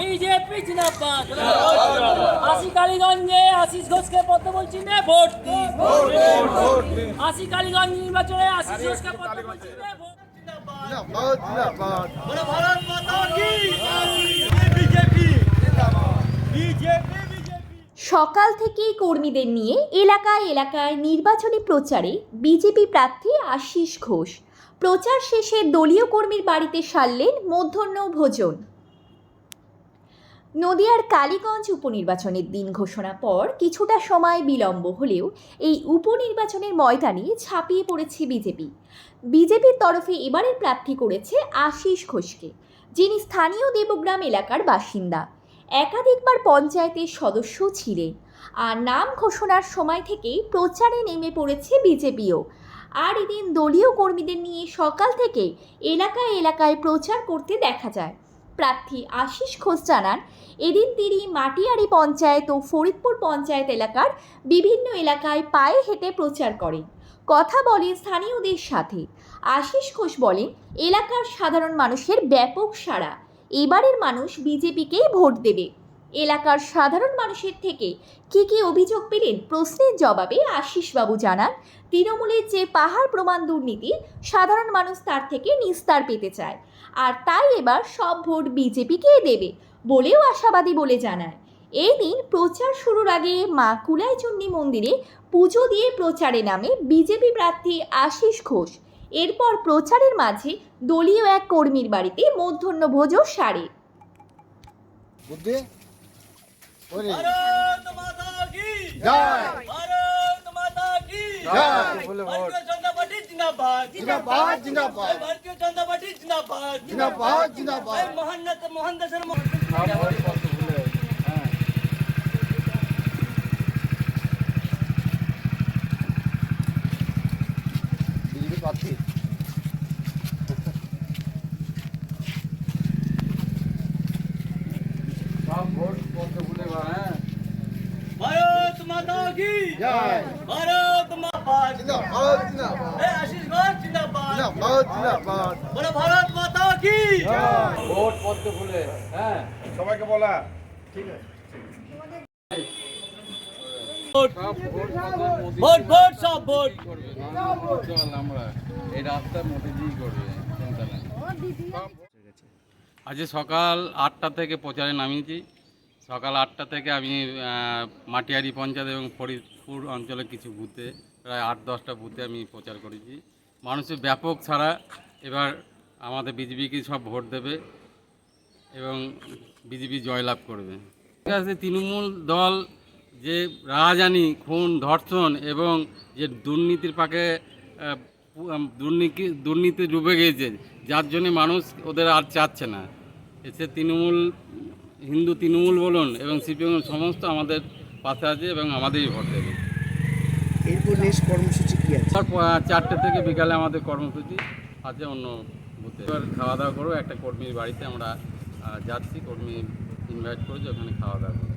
BJP, জিন্দাবাদ। আশি কালীগঞ্জে আশিস ঘোষকে পদ্মবল চিহ্নে ভোট দিন। আশি কালীগঞ্জ নির্বাচনে আশিস ঘোষকে পদ্মবল চিহ্নে ভোট সকাল থেকেই কর্মীদের নিয়ে এলাকায় এলাকায় নির্বাচনী প্রচারে বিজেপি প্রার্থী আশিস ঘোষ। প্রচার শেষে দলীয় কর্মীর বাড়িতে সারলেন মধ্যাহ্ন ভোজন। নদিয়ার কালীগঞ্জ উপনির্বাচনের দিন ঘোষণা পর কিছুটা সময় বিলম্ব হলেও এই উপনির্বাচনের ময়দানে ছাপিয়ে পড়েছে বিজেপি। বিজেপির তরফে এবারের প্রার্থী করেছে আশিস ঘোষকে, যিনি স্থানীয় দেবগ্রাম এলাকার বাসিন্দা। একাধিকবার পঞ্চায়েতের সদস্য ছিলেন আর নাম ঘোষণার সময় থেকেই প্রচারে নেমে পড়েছে বিজেপিও। আর এদিন দলীয় কর্মীদের নিয়ে সকাল থেকে এলাকায় এলাকায় প্রচার করতে দেখা যায়। প্রার্থী আশিস ঘোষ জানান, এদিন তিনি মাটিয়ারি পঞ্চায়েত ও ফরিদপুর পঞ্চায়েত এলাকার বিভিন্ন এলাকায় পায়ে হেঁটে প্রচার করেন। কথা বলেন স্থানীয়দের সাথে। আশিস ঘোষ বলেন, এলাকার সাধারণ মানুষের ব্যাপক সাড়া। এবারের মানুষ বিজেপিকেই ভোট দেবে। এলাকার সাধারণ মানুষের থেকে কি কি অভিযোগ পেলেন প্রশ্নের জবাবে আশিসবাবু জানান, তৃণমূলের যে পাহাড় প্রমাণ দুর্নীতি, সাধারণ মানুষ তার থেকে নিস্তার পেতে চায়। আর তাই এবার সব ভোট বিজেপিকেই দেবে বলেও আশাবাদী বলে জানায়। এই দিন প্রচার শুরুর আগে মা কুলাইচন্ডী মন্দিরে পুজো দিয়ে প্রচারে নামে বিজেপি প্রার্থী আশিস ঘোষ। এরপর প্রচারের মাঝে দলীয় এক কর্মীর বাড়িতে মধ্যাহ্ন ভোজও সারে ভারত মাতা কি? জয়। ভারত মাতা কি? জয়। ভারতীয় জনতা পার্টি জিন্দাবাদ। জিন্দাবাদ জিন্দাবাদ। ভারতীয় জনতা পার্টি জিন্দাবাদ। জিন্দাবাদ জিন্দাবাদ। মহান মহান দেশের মহান প্রার্থী সব ভোট করতে ভুলে বা হ্যাঁ ভারত মাতা কি? জয়। ভারত মাতা জিন্দাবাদ জিন্দাবাদ। এ আশিস জিন্দাবাদ। জিন্দাবাদ জিন্দাবাদ। বলো ভারত মাতা কি? ভোট করতে ভুলে হ্যাঁ। সবাইকে বলা। ভোট। ভোট সব ভোট। চল আমরা এই রাস্তা মোদিজি করবে চিন্তা আজকে সকাল আটটা থেকে প্রচারে নামিয়েছি। সকাল আটটা থেকে আমি মাটিয়ারি পঞ্চায়েত এবং ফরিদপুর অঞ্চলে কিছু বুথে, প্রায় আট, দশটা বুথে আমি প্রচার করেছি। মানুষের ব্যাপক ছাড়া এবার আমাদের বিজেপিকে সব ভোট দেবে এবং বিজেপি জয়লাভ করবে। ঠিক আছে, তৃণমূল দল যে রাজানি, খুন, ধর্ষণ এবং যে দুর্নীতির পাকে দুর্নীতি দুর্নীতি ডুবে গিয়েছে, যার জন্য মানুষ ওদের আর চাচ্ছে না। এসে তৃণমূল হিন্দু তৃণমূল বলুন এবং সিপিএম সমস্ত আমাদের পাশে আছে এবং আমাদেরই ভোট দেবে। এরপর নেক্সট কর্মসূচি কি আছে? চারটে থেকে বিকালে আমাদের কর্মসূচি আছে অন্য বুথে। এবার খাওয়া দাওয়া করব একটা কর্মীর বাড়িতে আমরা যাচ্ছি কর্মী ইনভাইট করেছি ওখানে খাওয়া দাওয়া